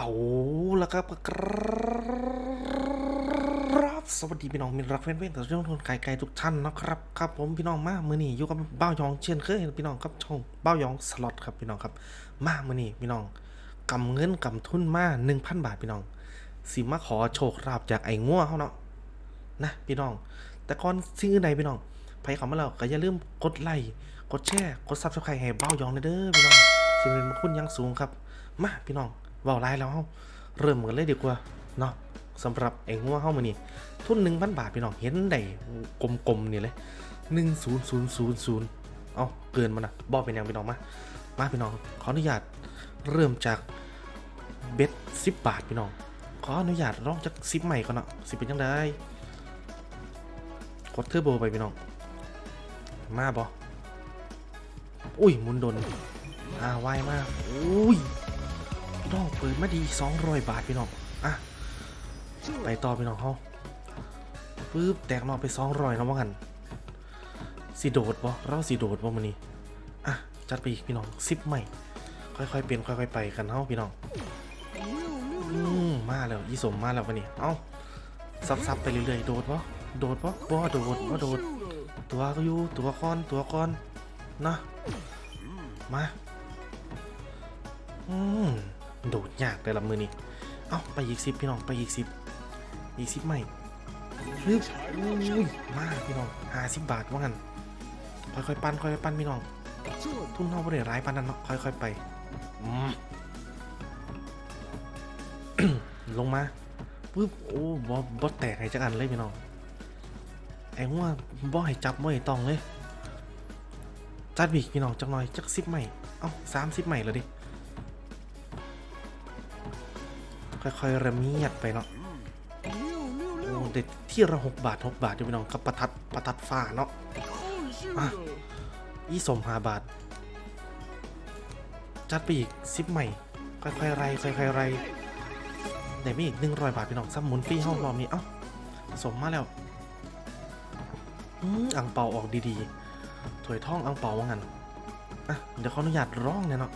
เอาแล้วครับครับสวัสดีพี่น้องมิตรรักแฟนเพลงแต่ช่องทุนไกลๆทุกท่านนะครับครับผมพี่น้องมามือนี้อยู่กับเบ้ายองเช่นเคยพี่น้องครับช่องเบ้ายองสล็อตครับพี่น้องครับ มามือนี้พี่น้องกำเงินกำทุนมาหนึ่งพันบาทพี่น้อง สิมาขอโชคลาภจากไอ้ง่วเขาเนาะนะพี่น้อง แต่ก่อนสิ่งอื่นใดพี่น้องไปเขามาแล้วก็อย่าลืมกดไลค์กดแชร์กดซับสไครต์ให้เบ้ายองเด้อพี่น้องสิเป็นคุณยังสูงครับ มาพี่น้อง ว้าไลายแล้วเฮาเริ่มกันเลยดีกว่าเนาะสำหรับไอ้งัวเฮามื้อนี้ทุน1,000บาทพี่น้องเห็นได้กลมๆนี่เลย10000เอ้าเกินมันนะบ่เป็นยังพี่น้องมามาพี่น้องขออนุญาตเริ่มจากเบ็ด10บาทพี่น้องขออนุญาตลองจาก10ใหม่ก่อนเนาะสิเป็นจังไดกดเทอร์โบไปพี่น้องมาบ่อุ้ยมุนดนอ่าไวมากอุ้ย น้องเปิดมาดี200บาทพี่น้องอะไปต่อพี่น้องเขาปึ๊บแตกนอกไป200เนะว่ากันสีโดดบ่เราสีโดดบ่มื้อนี้อะจัดไปอีกพี่น้อง10ใหม่ ค่อยๆเปลี่ยนค่อยๆไปกันเฮาพี่น้องอืมมาแล้วยี่สมมาแล้ววันนี้เอ้าซับๆไปเรื่อยๆโดดบ่โดดบ่บ่โดดบ่โดด ตัวก็อยู่ตัวก้อนตัวก้อนนะมาอืม ดดยากแต่ละมือนี่เอ้าไปอีกสิบพี่น้องไปอีกสิบอีกสิบใหม่ฮึบอุ้ยมาพี่น้องห้าสิบบาทว่างั้นค่อยๆปั้นค่อยๆปั้นพี่น้องทุ่นเท่าบริร้ายปั้นนั้นเนาะค่อยๆไปลงมาปึ๊บโอ้บอบอแตกให้จักอันเลยพี่น้องไอ้หัวบอให้จับบ่ให้ตองเลยจัดบีกพี่น้องจักหน่อยจักสิบใหม่เอ้าสามสิบใหม่แล้วดิ ค่อยๆระเมียดไปเนาะโอ้เด็ดที่ละหกบาทหกบาทอยู่พี่น้องกับประทัดประทัดฟ้าเนาะอะอีสมหาบาท จัดไปอีกสิบใหม่ ค่อยๆไรค่อยๆไรแต่ไม่อีกหนึ่งร้อยบาทพี่น้องซ้ำหมุนฟรีห้องรอบนี้เอ้าสมมาแล้วอืมอังเปาออกดีๆถวยท่องอังเปาว่างั้นอะเดี๋ยวเขาอนุญาตร้องเนี่ยเนาะ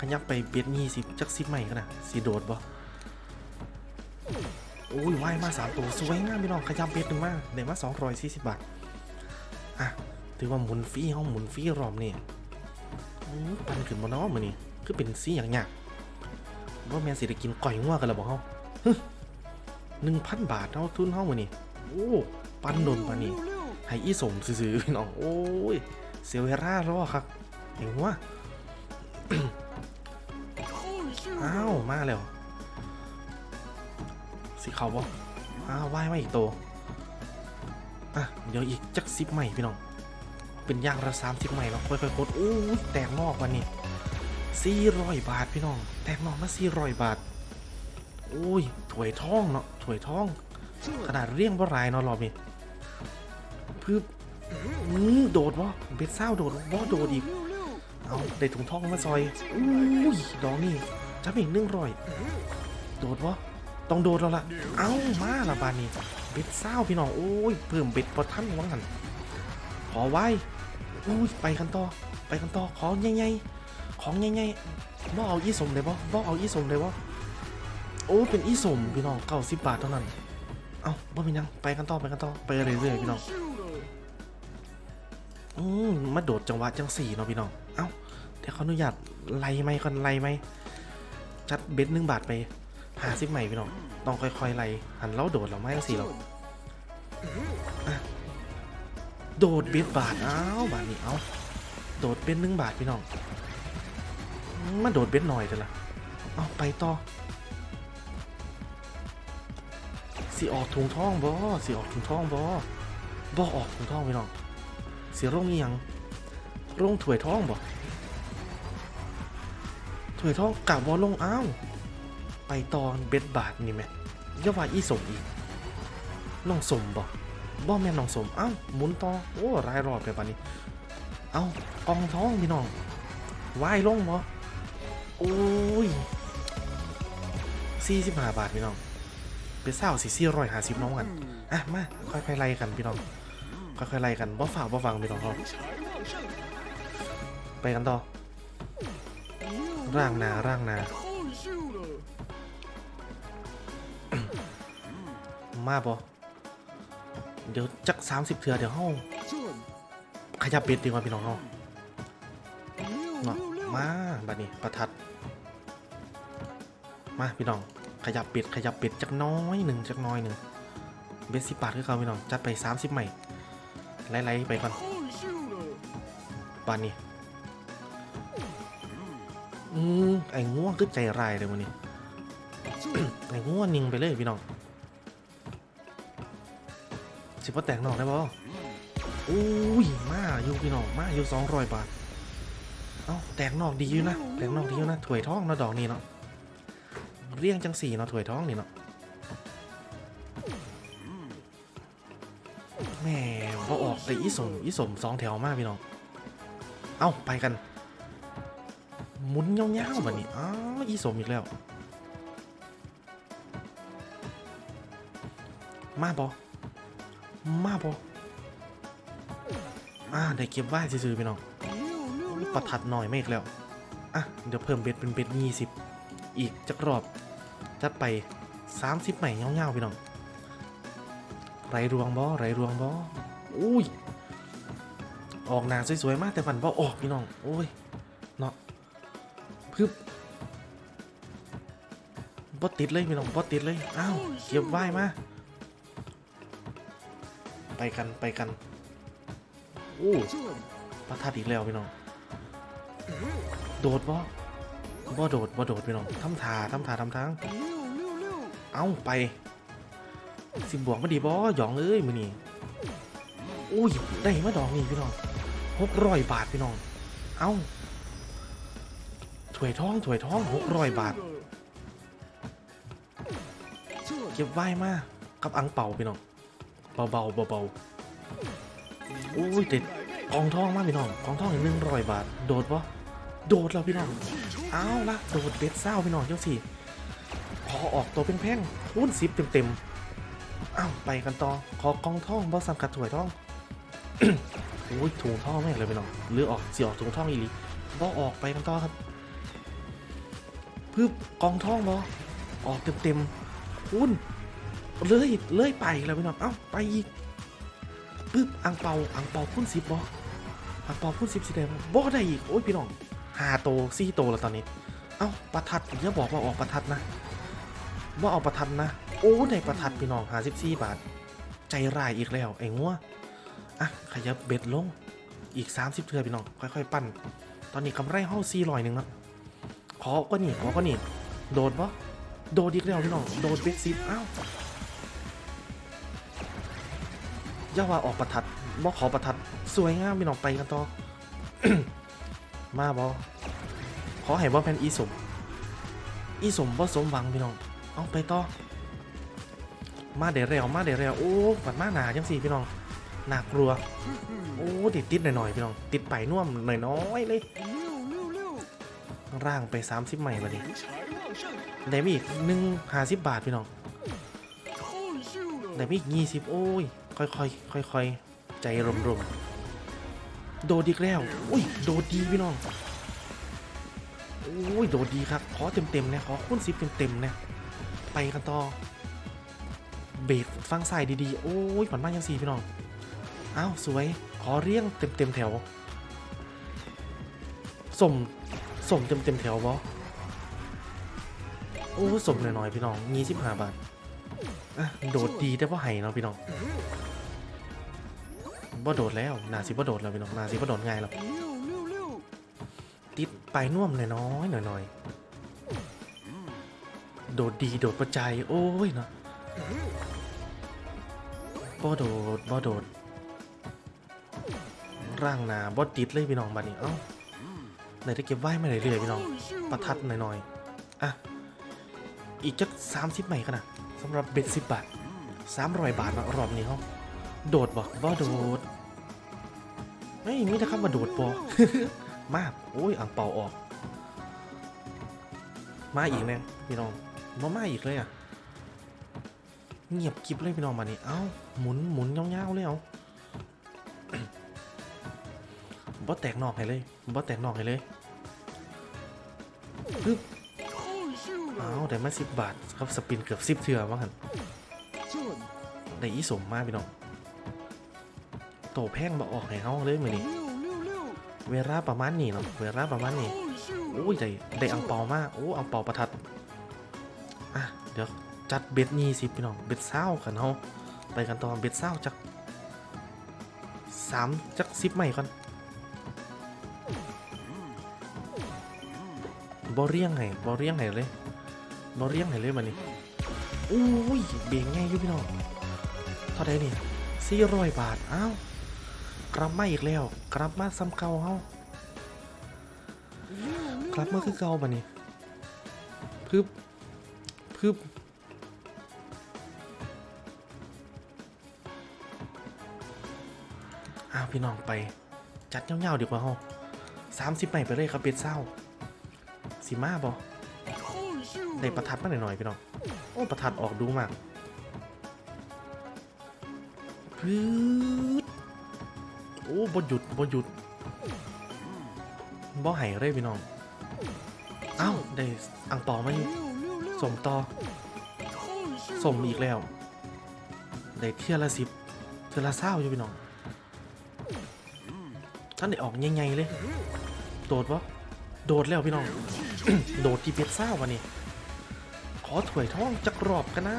ขยับไปเบียดยี่สิจักสิบใหม่กันนะสีโดดบ่ โอ้ยว่ายมาสามตัว สวยงามพี่น้องขยับเบียดหนึ่งมากเดี๋ยวมาสองร้อยสี่สิบบาท อะ ถือว่าหมุนฟรีห้องหมุนฟรีรอบนี่ปันขึ้นมาเนาะมือนี่คือเป็นสีอย่างเงี้ยว่าแมนสิได้กินก่อยงัวกันแล้วบอกเฮาหนึ่งพันบาทเท่าทุนเฮามือนี่โอ้ปันโดนปันนี่ให้อีสมซื้อๆพี่น้อง โอ้ยเซลเวร่ารอครับเห็นว่าอ้าว มาแล้ว สิเขาบ่อ้าวว่ายมาอีกตัวอะเดี๋ยวอีกจักสิบใหม่พี่น้อง เป็นย่างละสามสิบใหม่เนาะค่อยๆกดโอ้ยแตกนอกวันนี้สี่ร้อยบาทพี่น้อง แตกนอกมาสี่ร้อยบาทโอ้ยถวยทองเนาะถวยทอง ขนาดเรียงว่ารายเนาะรอบนี้พึบอืมโดดวะเบ็ดเศร้าโดดวะโดดอีก เอาได้ถุงทองมาซอยอุ้ยดอกนี่จับอีกหนึ่งร้อยโดดวะ ต้องโดดแล้วล่ะ เอ้ามาละบานนี้เบ็ดเศร้าพี่น้อง โอ้ยเพิ่มเบ็ดพอท่านว่างันขอไว้อุ้ยไปกันต่อ ไปกันต่อ ของใหญ่ๆของใหญ่ๆบ่เอาอีสมเลยบ่บ่เอาอีสมเลยบ่โอ้เป็นอีสมพี่น้องเก้าสิบบาทเท่านั้น เอ้าบ่เป็นยัง ไปกันต่อ ไปกันต่อ ไปเรื่อยๆพี่น้อง อืมมาโดดจังหวะจังสี่เนาะพี่น้อง เอ้าเดี๋ยวเขาอนุญาตไล่ไหมก่อนไล่ไหมจัดเบ็ดหนึ่งบาทไป หาสิบใหม่พี่น้องต้องค่อยๆไล่หันเล้าโดดเราไม่จังสี่เราอะโดดเบ็ดบาทอ้าวบาทนี้เอาโดดเป็นหนึ่งบาทพี่น้องมาโดดเบ็ดหน่อยจะล่ะเอาไปต่อสิออกถุงท่องบ่สิออกถุงท่องบ่บ่ออกถุงท่องพี่น้องเสียร่งอียังร่งถวยท้องบ่ถวยท้องกะบ่ลงอ้าว ไปตอนเบ็ดบาทนี่แม่ย่าว่าอีสมอีกน้องสมบ่บ่แม่นน้องสมอ้าหมุนต่อโอ้รายรอบไปปานนี้ เอ้ากองท้องพี่น้องว่ายลงบ่โอ้ย45บาทพี่น้องเป็นเศร้าสิ450น้องกันอะมาค่อยๆไล่กันพี่น้องค่อยๆไล่กันบ่ฝ่าบ่ฟังพี่น้องเขาไปกันต่อร่างนาร่างนา มาบ่เดี๋ยวจักสามสิบเถื่อเดี๋ยวเฮาขยับเบ็ดดีกว่าพี่น้องเฮาเนาะมาบัดนี้ประทัด มาพี่น้องขยับเบ็ดขยับเบ็ดจักน้อยหนึ่งจักน้อยหนึ่งเบ็ดสิบบาทคือเขาพี่น้องจัดไปสามสิบใหม่ไล่ๆไปก่อนปานนี้อืมไอ้ง่วงคือใจร้ายเลยวันนี้ไอ้ง่วงนิ่งไปเลยพี่น้อง สิบ่แตกนอกได้บ่อุ้ยมาอยู่พี่น้องมาอยู่สองร้อยบาท เอ้าแตกนอกดีอยู่นะแตกนอกดีอยู่นะถวยทองเนาะดอกนี้เนาะเรียงจังสี่เนาะถวยทองนี่เนาะแหม่บ่ออกแต่อีสมอีสมสองแถวมากพี่น้อง เอ้าไปกันหมุนเงี้ยวๆแบบนี้อ้าวอีสมอีกแล้ว มาบอ มาบออ่าได้เก็บไว้ซื่อๆพี่น้องประทัดหน่อยไม่อีกแล้ว อะ เดี๋ยวเพิ่มเบ็ดเป็นเบ็ดยี่สิบอีกจักรอบ จัดไปสามสิบใหม่เงี้ยวๆพี่น้อง ไรรวงบอไรรวงบออุ้ย ออกหนาสวยๆมากแต่ฝันบอออกพี่น้อง โอ้ยเนาะพึบบ่ติดเลยพี่น้องบ่ติดเลย อ้าวเก็บไว้มา ไปกันไปกันโอ้ประทัดอีกแล้วพี่น้อง โดดบ่บ่โดดบ่โดดพี่น้องทำท่าทำท่าทำทางเอ้าไป สิบบวกมาดีบ่หยองเอ้ยมือนี่อุ้ยได้มาดอกนี่พี่น้องหกร้อยบาทพี่น้อง เอ้าถวยท้องถวยท้องหกร้อยบาท เก็บไว้มากกับอังเป่าพี่น้อง เบาๆเบาๆอุ้ยติดกองทองมากพี่น้องกองทองอีกหนึ่งร้อยบาท โดดปะโดดแล้วพี่น้องเอาละโดดเบ็ดเศร้าพี่น้องเจ้าสี่ขอออกตัวเป็นแพ่งคูณสิบเต็มๆอ้าวไปกันต่อขอกองทองบอสังกัดถวยทองอุ้ยถุงทองแม่งเลยพี่น้องหรือออกเสียออกถุงทองอีหลีบอออกไปกันต่อครับพึบกองทองบอออกเต็มๆคูณ เลยเลยไปแล้วพี่น้องเอ้าไปอีกปึ๊บอังเปาอังเปาพุ่นสิบบออังเปาพุ่นสิบสีแดงบอได้อีกโอ้ยพี่น้องหาโตซี่โตแล้วตอนนี้ เอ้าประทัดอย่าบอกว่าออกประทัดนะว่าเอาประทัดนะ โอ้ในประทัดพี่น้องหาสิบสี่บาท ใจร้ายอีกแล้วไอ้งัวอะขยับเบ็ดลงอีก 30 เทือพี่น้อง ค่อย ๆ ปั้น ตอนนี้กำไรห้องซีลอยหนึ่งนะขอก็หนีขอก็หนีโดดปะโดดอีกแล้วพี่น้อง โดดเบ็ดซิปอ้าว ย่าว่าออกประทัดบ่ขอประทัด สวยงามพี่น้องไปกันต่อ มาบ่ขอให้บ่เป็นอีสม อีสมบ่สมหวังพี่น้อง เอาไปต่อ มาเดี๋ยวเร็วมาเดี๋ยวเร็วโอ้ฝันมาหนาจังสี่พี่น้องหนักกลัว โอ้ติดติดหน่อยๆพี่น้อง ติดไปน่วมหน่อยๆเลย ร่างไป 30ใหม่มาดิได้มาอีกหนึ่งห้าสิบบาทพี่น้องได้มาอีกยี่สิบโอ้ย ค่อยๆค่อยๆใจรมๆโดดอีกแล้วอุ้ยโดดดีพี่น้องโอ้ยโดดดีครับขอเต็มๆนะขอคูณสิบเต็มๆนะไปกันต่อเบรกฟังใสายดีๆ โอ้ยผ่อนมากยังสี่พี่น้อง อ้าว สวย ขอเรียงเต็มๆแถวสมสมเต็มๆแถวบอโอ้สมหน่อยๆ พี่น้องยี่สิบห้าบาท โดดดีแต่ว่าไห้เนาะพี่น้องบ่โดดแล้วนาสิบ่โดดแล้วพี่น้องนาสิบ่โดดง่ายหรอกติดไปลายน่วมหน้อยหน่อยโดดดีโดดประจายโอ้ยเนาะบ่โดดบ่โดด ร่างนาบ่ติดเลยพี่น้องบัดนี้เอ้าไหนได้เก็บไว้มาเรื่อยพี่น้องประทัดหน่อยๆอะอีกจักสามสิบใหม่กันนะ สำหรับเบ็ดสิบบาทสามร้อยบาทนะรอบนี้เขาโดดบอกบ่โดดไม่มีแต่คำว่าโดดปอมากโอ้ยอ่างเป่าออก มาอีกเนี่ยพี่น้องมามาอีกเลยอะเงียบกริบเลยพี่น้องมานี่เอ้าหมุนหมุนเงาๆเลยเอาบ่แตกนอกให้เลยบ่แตกนอกให้เลยปึ๊บอ้าว ได้มาสิบบาทครับสปินเกือบสิบเทือว่าหันได้อีสมมากพี่น้องโตแพงมาออกให้เฮาเลยมื้อนี้เวลาประมาณนี้เนาะเวลาประมาณนี้โอ้ยได้ได้อังเปามาโอ้อังเปาประทัดอะเดี๋ยวจัดเบ็ดยี่สิพี่น้องเบ็ดเศร้ากันเฮาไปกันต่อเบ็ดเศร้าจักสามจักสิบใหม่ก่อนบ่เรียงให้บ่เรียงให้เลย บ่เรียงให้เลยมันนี่โอ้ยเบี่ยงง่ายอยู่พี่น้องเท่าไดนี่สี่ร้อยบาทอ้าวกลับมาอีกแล้วกลับมาซ้ำเก่าเฮากลับมาคือเก่าบัดนี้พึบพึบอ้าวพี่น้องไป จัดเงาๆดีกว่าเฮาสามสิบใหม่ไปเลยครับเบ็ดเศร้าสีมาบอ ได้ประทัดมาหน่อยๆพี่น้องโอ้ประทัดออกดูมากโอ้บ่หยุดบ่หยุดบ่ไห้เลยพี่น้องเอ้าได้อังเปอมาอีกสมต่อสมอีกแล้วได้เทียละสิบเทียละเศร้าอยู่พี่น้องท่านได้ออกใหญ่ๆเลย โดดวะโดดแล้วพี่น้อง โดดที่เป็ดเศร้าวันนี้ อถวยท่องจักรอบกันนะ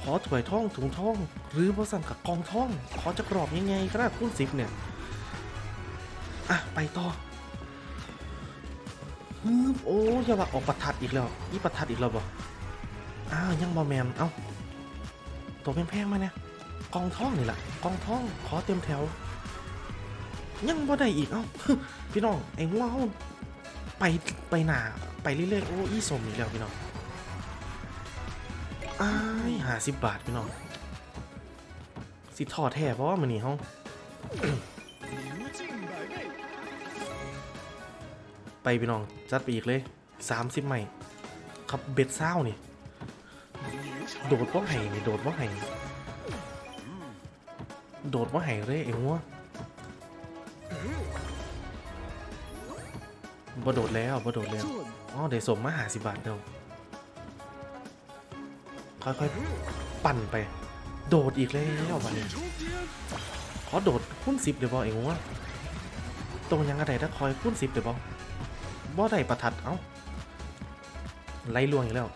ขอถวยท่องถุงท่อง หรือว่าสั่งกับกองท่อง ขอจักรอบยังไงก็ได้คูณสิบเนี่ย อะ ไปต่อฮึบโอ้ยย่าว่าออกประทัดอีกแล้วอีประทัดอีกแล้วบ่อ้าวยังบอแมนเอ้าตัวแพงๆมาเนี่ยกองท่องนี่แหละกองท่องขอเต็มแถว ยังบ่ได้อีกเอ้าพี่น้องไอ้งัวเฮาไปไปหนา ไปเรื่อยๆ โอ้อีสมอีกแล้วพี่น้องอ้ายหาสิบบาทพี่น้อง สิทอดแท้เพราะว่ามันนี่เฮาไปพี่น้อง จัดไปอีกเลยสามสิบใหม่ครับเบ็ดเศร้านี่ โดดว่าไห่นี่โดดว่าไห่โดดว่าไห่เลยไอ้งัวบ่โดดแล้วบ่โดดแล้ว อ๋อเดี๋ยวสมมาหาสิบบาทเดียวค่อยๆ ปั่นไป โดดอีกแล้วบัดนี้ขอโดดคูณสิบเดี๋ยวบอเองว่าตรงยังกระไดถ้าคอยคูณสิบเดี๋ยวบอบ่ได้ประทัดเอ้าไล่ลวงอีกแล้ว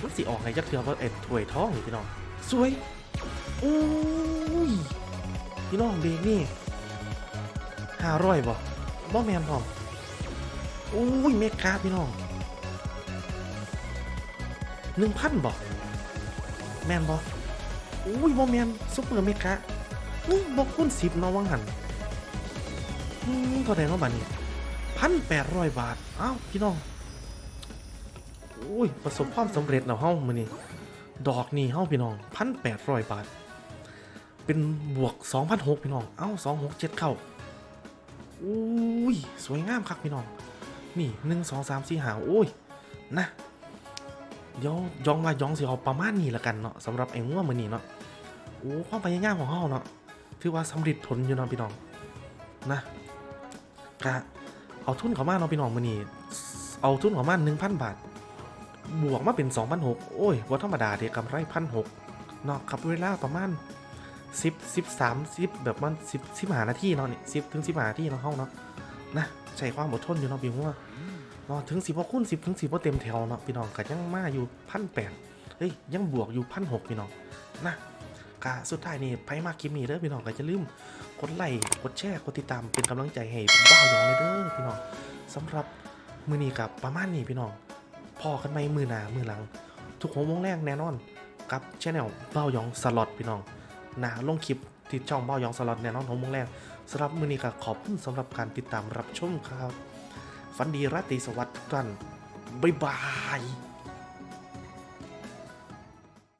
มันสิออกไงจักเทือว่าเอ็ดถวยท้องนี่พี่น้องสวยโอ้ยพี่น้องเบรกนี่ห้าร้อยบ่บ่แมนพร้อม อ้ยเมกาพี่น้องหนึ่งพันบอกแมนบอกโอ้ยบอแมนซุปเปอร์เมกานี่บอกคุณสิบเนาะวังหันอืมเท่าไหร่เนาะบัดนี้พันแปดร้อยบาท อ้าวพี่น้องโอ้ยประสบความสำเร็จแล้วเฮ้ามือนี่ดอกนี่เฮ้าพี่น้องพันแปดร้อยบาท เป็นบวกสองพันหกพี่น้อง เอ้าสองหกเจ็ดเข้าอุ้ยสวยงามครับพี่น้อง นี่หนึ่งสองสามสี่หาโอ้ย นะเดี๋ยวยองมายองสิเอาประมาณนี้ละกันเนาะสำหรับไอ้งัวมือนี้เนาะโอ้ความพยายามของเฮาเนาะถือว่าสำเร็จผลอยู่เนาะพี่น้องนะกะเอาทุนเขามาเนาะพี่น้องมือนี้เอาทุนเขามาหนึ่งพันบาท บวกมาเป็นสองพันหกโอ้ยว่าธรรมดาเด็กกำไรพันหกเนาะขับเวลาประมาณสิบสิบสามสิบแบบมันสิบสิบหานาทีเนาะนี่สิบถึงสิบหานาทีเนาะเฮาเนาะนะใช้ความอดทนอยู่เนาะพี่งัวเนาะถึงสิบพอคูณสิบถึงสิบพอเต็มแถวเนาะพี่น้องก็ยังมาอยู่พันแปดเฮ้ยยังบวกอยู่พันหกพี่น้องนะกะสุดท้ายนี่ไพ่มากคลิปนี้เด้อพี่น้องก็จะลืมกดไลค์กดแชร์กดติดตามเป็นกำลังใจให้บ้าหยองเลยเด้อพี่น้องสำหรับมือนี้กับประมาณนี้พี่น้องพอกันไหมมือหนามือหลัง ทุกหัวโมงแรกแน่นอน กับชแนลบ้าหยองสล็อตพี่น้องหนาลงคลิปที่ช่องบ้าหยองสล็อตแน่นอนหัวโมงแรกสำหรับมือนี้ก็ขอบคุณสำหรับการติดตามรับชมครับ ฝันดีราตรีสวัสดิ์ทุกท่านบ๊ายบาย